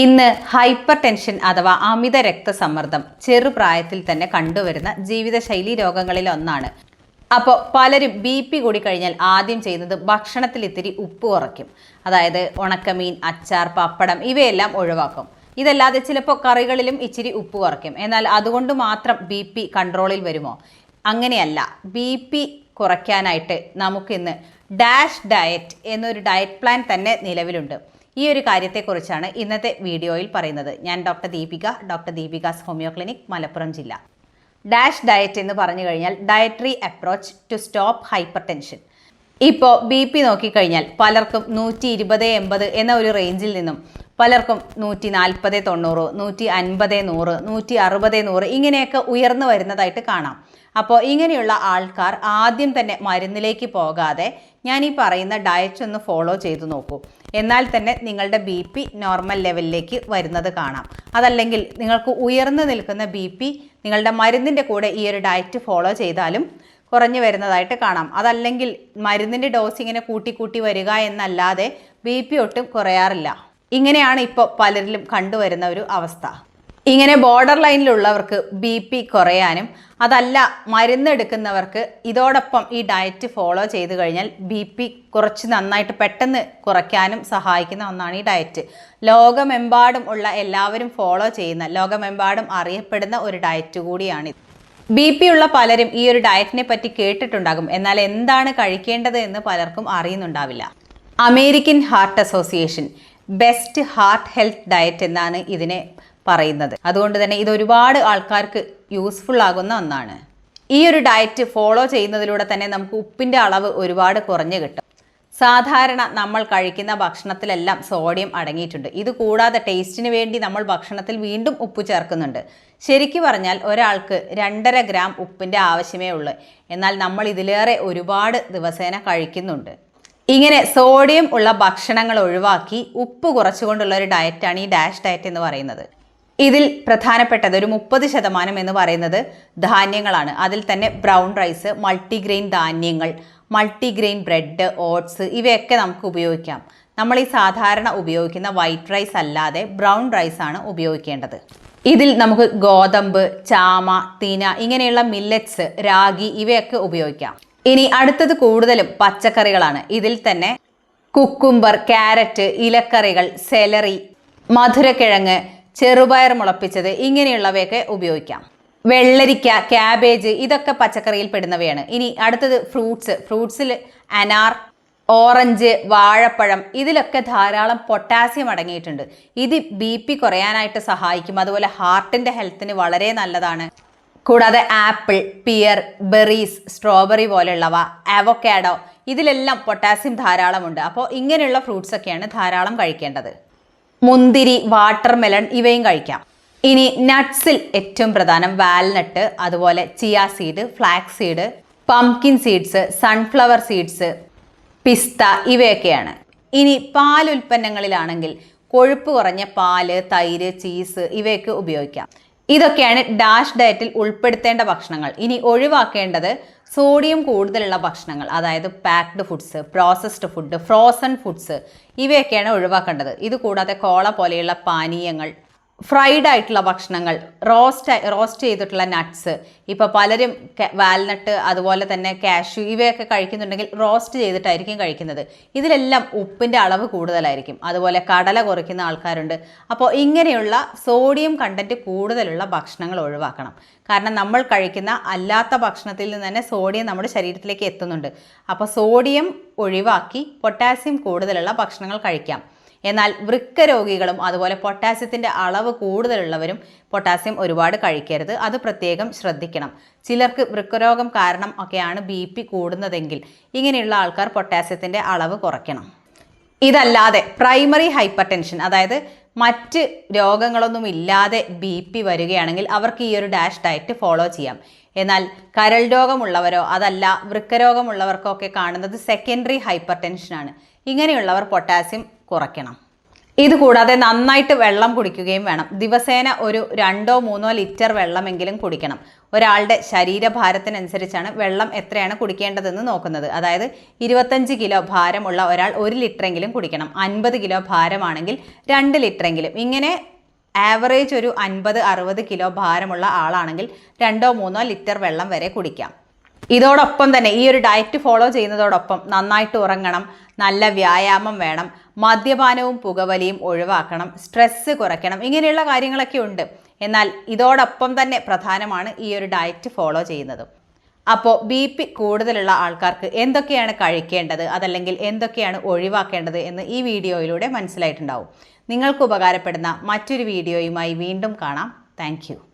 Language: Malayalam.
ഇന്ന് ഹൈപ്പർ ടെൻഷൻ അഥവാ അമിത രക്തസമ്മർദ്ദം ചെറുപ്രായത്തിൽ തന്നെ കണ്ടുവരുന്ന ജീവിതശൈലി രോഗങ്ങളിൽ ഒന്നാണ്. അപ്പോൾ പലരും ബി പി കൂടി കഴിഞ്ഞാൽ ആദ്യം ചെയ്യുന്നത് ഭക്ഷണത്തിൽ ഇത്തിരി ഉപ്പ് കുറയ്ക്കും. അതായത് ഉണക്കമീൻ അച്ചാർ പപ്പടം ഇവയെല്ലാം ഒഴിവാക്കും. ഇതല്ലാതെ ചിലപ്പോൾ കറികളിലും ഇച്ചിരി ഉപ്പ് കുറയ്ക്കും. എന്നാൽ അതുകൊണ്ട് മാത്രം ബി പി കൺട്രോളിൽ വരുമോ? അങ്ങനെയല്ല. ബി പി കുറയ്ക്കാനായിട്ട് നമുക്കിന്ന് ഡാഷ് ഡയറ്റ് എന്നൊരു ഡയറ്റ് പ്ലാൻ തന്നെ നിലവിലുണ്ട്. ഈ ഒരു കാര്യത്തെക്കുറിച്ചാണ് ഇന്നത്തെ വീഡിയോയിൽ പറയുന്നത്. ഞാൻ doctor Deepika doctor Deepika's homoeo clinic Malappuram ജില്ല. ഡാഷ് ഡയറ്റ് എന്ന് പറഞ്ഞു കഴിഞ്ഞാൽ dietary approach to stop hypertension ഇപ്പോൾ ബി പി നോക്കിക്കഴിഞ്ഞാൽ പലർക്കും നൂറ്റി ഇരുപത് എൺപത് എന്ന ഒരു റേഞ്ചിൽ നിന്നും പലർക്കും നൂറ്റി നാൽപ്പത് തൊണ്ണൂറ് നൂറ്റി അൻപത് നൂറ് നൂറ്റി അറുപത് നൂറ് ഇങ്ങനെയൊക്കെ ഉയർന്നു വരുന്നതായിട്ട് കാണാം. അപ്പോൾ ഇങ്ങനെയുള്ള ആൾക്കാർ ആദ്യം തന്നെ മരുന്നിലേക്ക് പോകാതെ ഞാൻ ഈ പറയുന്ന ഡയറ്റ് ഒന്ന് ഫോളോ ചെയ്തു നോക്കൂ. എന്നാൽ തന്നെ നിങ്ങളുടെ ബി പി നോർമൽ ലെവലിലേക്ക് വരുന്നത് കാണാം. അതല്ലെങ്കിൽ നിങ്ങൾക്ക് ഉയർന്നു നിൽക്കുന്ന ബി പി നിങ്ങളുടെ മരുന്നിന്റെ കൂടെ ഈ ഒരു ഡയറ്റ് ഫോളോ ചെയ്താലും കുറഞ്ഞു വരുന്നതായിട്ട് കാണാം. അതല്ലെങ്കിൽ മരുന്നിന്റെ ഡോസ് ഇങ്ങനെ കൂട്ടി കൂട്ടി വരിക എന്നല്ലാതെ ബി പി ഒട്ടും കുറയാറില്ല. ഇങ്ങനെയാണ് ഇപ്പോൾ പലരിലും കണ്ടുവരുന്ന ഒരു അവസ്ഥ. ഇങ്ങനെ ബോർഡർ ലൈനിലുള്ളവർക്ക് ബി പി കുറയാനും അതല്ല മരുന്നെടുക്കുന്നവർക്ക് ഇതോടൊപ്പം ഈ ഡയറ്റ് ഫോളോ ചെയ്ത് കഴിഞ്ഞാൽ ബി പി കുറച്ച് നന്നായിട്ട് പെട്ടെന്ന് കുറയ്ക്കാനും സഹായിക്കുന്ന ഒന്നാണ് ഈ ഡയറ്റ് ലോകമെമ്പാടും ഉള്ള എല്ലാവരും ഫോളോ ചെയ്യുന്ന ലോകമെമ്പാടും അറിയപ്പെടുന്ന ഒരു ഡയറ്റ് കൂടിയാണിത് ബി പി ഉള്ള പലരും ഈ ഒരു ഡയറ്റിനെ പറ്റി കേട്ടിട്ടുണ്ടാകും. എന്നാൽ എന്താണ് കഴിക്കേണ്ടത് എന്ന് പലർക്കും അറിയുന്നുണ്ടാവില്ല. American heart association best heart health diet എന്നാണ് ഇതിനെ പറയുന്നത്. അതുകൊണ്ട് തന്നെ ഇത് ഒരുപാട് ആൾക്കാർക്ക് യൂസ്ഫുൾ ആകുന്ന ഒന്നാണ്. ഈ ഒരു ഡയറ്റ് ഫോളോ ചെയ്യുന്നതിലൂടെ തന്നെ നമുക്ക് ഉപ്പിന്റെ അളവ് ഒരുപാട് കുറഞ്ഞു കിട്ടും. സാധാരണ നമ്മൾ കഴിക്കുന്ന ഭക്ഷണത്തിലെല്ലാം സോഡിയം അടങ്ങിയിട്ടുണ്ട്. ഇത് കൂടാതെ ടേസ്റ്റിന് വേണ്ടി നമ്മൾ ഭക്ഷണത്തിൽ വീണ്ടും ഉപ്പ് ചേർക്കുന്നുണ്ട്. ശരിക്കു പറഞ്ഞാൽ ഒരാൾക്ക് രണ്ടര ഗ്രാം ഉപ്പിന്റെ ആവശ്യമേ ഉള്ളൂ. എന്നാൽ നമ്മൾ ഇതിലേറെ ഒരുപാട് ദിവസേന കഴിക്കുന്നുണ്ട്. ഇങ്ങനെ സോഡിയം ഉള്ള ഭക്ഷണങ്ങൾ ഒഴിവാക്കി ഉപ്പ് കുറച്ചുകൊണ്ടുള്ള ഒരു ഡയറ്റാണ് ഈ ഡാഷ് ഡയറ്റ് എന്ന് പറയുന്നത്. ഇതിൽ പ്രധാനപ്പെട്ടത് ഒരു മുപ്പത് ശതമാനം എന്ന് പറയുന്നത് ധാന്യങ്ങളാണ്. അതിൽ തന്നെ ബ്രൗൺ റൈസ് മൾട്ടിഗ്രെയിൻ ധാന്യങ്ങൾ മൾട്ടിഗ്രെയിൻ ബ്രെഡ് ഓട്സ് ഇവയൊക്കെ നമുക്ക് ഉപയോഗിക്കാം. നമ്മൾ ഈ സാധാരണ ഉപയോഗിക്കുന്ന വൈറ്റ് റൈസ് അല്ലാതെ ബ്രൗൺ റൈസ് ആണ് ഉപയോഗിക്കേണ്ടത്. ഇതിൽ നമുക്ക് ഗോതമ്പ് ചാമ തീന ഇങ്ങനെയുള്ള മില്ലറ്റ്സ് രാഗി ഇവയൊക്കെ ഉപയോഗിക്കാം. ഇനി അടുത്തത് കൂടുതലും പച്ചക്കറികളാണ്. ഇതിൽ തന്നെ കുക്കുംബർ ക്യാരറ്റ് ഇലക്കറികൾ സെലറി മധുരക്കിഴങ്ങ് ചെറുപയർ മുളപ്പിച്ചത് ഇങ്ങനെയുള്ളവയൊക്കെ ഉപയോഗിക്കാം. വെള്ളരിക്ക ക്യാബേജ് ഇതൊക്കെ പച്ചക്കറിയിൽ പെടുന്നവയാണ്. ഇനി അടുത്തത് ഫ്രൂട്ട്സ് ഫ്രൂട്ട്സിൽ അനാർ ഓറഞ്ച് വാഴപ്പഴം ഇതിലൊക്കെ ധാരാളം പൊട്ടാസ്യം അടങ്ങിയിട്ടുണ്ട്. ഇത് ബി പി കുറയാനായിട്ട് സഹായിക്കും. അതുപോലെ ഹാർട്ടിന്റെ ഹെൽത്തിന് വളരെ നല്ലതാണ്. കൂടാതെ ആപ്പിൾ പിയർ ബെറീസ് സ്ട്രോബെറി പോലെയുള്ളവ അവോക്കാഡോ ഇതിലെല്ലാം പൊട്ടാസ്യം ധാരാളമുണ്ട്. അപ്പോൾ ഇങ്ങനെയുള്ള ഫ്രൂട്ട്സൊക്കെയാണ് ധാരാളം കഴിക്കേണ്ടത്. മുന്തിരി വാട്ടർ മെലൺ ഇവയും കഴിക്കാം. ഇനി നട്ട്സിൽ ഏറ്റവും പ്രധാനം വാൽനട്ട് അതുപോലെ chia seed flax seed pumpkin seeds sunflower seeds പിസ്ത ഇവയൊക്കെയാണ്. ഇനി പാൽ ഉൽപ്പന്നങ്ങളിലാണെങ്കിൽ കൊഴുപ്പ് കുറഞ്ഞ പാൽ തൈര് ചീസ് ഇവയൊക്കെ ഉപയോഗിക്കാം. ഇതൊക്കെയാണ് ഡാഷ് ഡയറ്റിൽ ഉൾപ്പെടുത്തേണ്ട ഭക്ഷണങ്ങൾ. ഇനി ഒഴിവാക്കേണ്ടത് സോഡിയം കൂടുതലുള്ള ഭക്ഷണങ്ങൾ അതായത് packed foods processed food frozen foods ഇവയൊക്കെയാണ് ഒഴിവാക്കേണ്ടത്. ഇത് കൂടാതെ കോള പോലെയുള്ള പാനീയങ്ങൾ ഫ്രൈഡ് ആയിട്ടുള്ള ഭക്ഷണങ്ങൾ റോസ്റ്റ് റോസ്റ്റ് ചെയ്തിട്ടുള്ള നട്ട്സ് ഇപ്പോൾ പലരും വാൽനട്ട് അതുപോലെ തന്നെ കാഷ്യൂ ഇവയൊക്കെ കഴിക്കുന്നുണ്ടെങ്കിൽ റോസ്റ്റ് ചെയ്തിട്ടായിരിക്കും കഴിക്കുന്നത്. ഇതിലെല്ലാം ഉപ്പിന്റെ അളവ് കൂടുതലായിരിക്കും. അതുപോലെ കടല കുറയ്ക്കുന്ന ആൾക്കാരുണ്ട്. അപ്പോൾ ഇങ്ങനെയുള്ള സോഡിയം കണ്ടന്റ് കൂടുതലുള്ള ഭക്ഷണങ്ങൾ ഒഴിവാക്കണം. കാരണം നമ്മൾ കഴിക്കുന്ന അല്ലാത്ത ഭക്ഷണത്തിൽ നിന്ന് തന്നെ സോഡിയം നമ്മുടെ ശരീരത്തിലേക്ക് എത്തുന്നുണ്ട്. അപ്പോൾ സോഡിയം ഒഴിവാക്കി പൊട്ടാസ്യം കൂടുതലുള്ള ഭക്ഷണങ്ങൾ കഴിക്കാം. എന്നാൽ വൃക്ക രോഗികളും അതുപോലെ പൊട്ടാസ്യത്തിന്റെ അളവ് കൂടുതലുള്ളവരും പൊട്ടാസ്യം ഒരുപാട് കഴിക്കരുത്. അത് പ്രത്യേകം ശ്രദ്ധിക്കണം. ചിലർക്ക് വൃക്കരോഗം കാരണം ഒക്കെയാണ് ബി പി കൂടുന്നതെങ്കിൽ ഇങ്ങനെയുള്ള ആൾക്കാർ പൊട്ടാസ്യത്തിന്റെ അളവ് കുറയ്ക്കണം. ഇതല്ലാതെ പ്രൈമറി ഹൈപ്പർ ടെൻഷൻ അതായത് മറ്റ് രോഗങ്ങളൊന്നും ഇല്ലാതെ ബി പി വരികയാണെങ്കിൽ അവർക്ക് ഈ ഒരു ഡാഷ് ഡയറ്റ് ഫോളോ ചെയ്യാം. എന്നാൽ കരൾ രോഗമുള്ളവരോ അതല്ല വൃക്കരോഗമുള്ളവർക്കോ ഒക്കെ കാണുന്നത് സെക്കൻഡറി ഹൈപ്പർ ടെൻഷനാണ് ഇങ്ങനെയുള്ളവർ പൊട്ടാസ്യം കുറയ്ക്കണം. ഇത് കൂടാതെ നന്നായിട്ട് വെള്ളം കുടിക്കുകയും വേണം. ദിവസേന ഒരു രണ്ടോ മൂന്നോ ലിറ്റർ വെള്ളമെങ്കിലും കുടിക്കണം. ഒരാളുടെ ശരീരഭാരത്തിനനുസരിച്ചാണ് വെള്ളം എത്രയാണ് കുടിക്കേണ്ടതെന്ന് നോക്കുന്നത്. അതായത് ഇരുപത്തഞ്ച് കിലോ ഭാരമുള്ള ഒരാൾ ഒരു ലിറ്ററെങ്കിലും കുടിക്കണം. അൻപത് കിലോ ഭാരമാണെങ്കിൽ രണ്ട് ലിറ്ററെങ്കിലും. ഇങ്ങനെ ആവറേജ് ഒരു അൻപത് അറുപത് കിലോ ഭാരമുള്ള ആളാണെങ്കിൽ രണ്ടോ മൂന്നോ ലിറ്റർ വെള്ളം വരെ കുടിക്കാം. ഇതോടൊപ്പം തന്നെ ഈ ഒരു ഡയറ്റ് ഫോളോ ചെയ്യുന്നതോടൊപ്പം നന്നായിട്ട് ഉറങ്ങണം നല്ല വ്യായാമം വേണം മദ്യപാനവും പുകവലിയും ഒഴിവാക്കണം സ്ട്രെസ്സ് കുറയ്ക്കണം ഇങ്ങനെയുള്ള കാര്യങ്ങളൊക്കെ ഉണ്ട്. എന്നാൽ ഇതോടൊപ്പം തന്നെ പ്രധാനമാണ് ഈ ഒരു ഡയറ്റ് ഫോളോ ചെയ്യുന്നത്. അപ്പോൾ ബി പി കൂടുതലുള്ള ആൾക്കാർക്ക് എന്തൊക്കെയാണ് കഴിക്കേണ്ടത് അതല്ലെങ്കിൽ എന്തൊക്കെയാണ് ഒഴിവാക്കേണ്ടത് എന്ന് ഈ വീഡിയോയിലൂടെ മനസ്സിലായിട്ടുണ്ടാവും. നിങ്ങൾക്ക് ഉപകാരപ്പെടുന്ന മറ്റൊരു വീഡിയോയുമായി വീണ്ടും കാണാം. താങ്ക്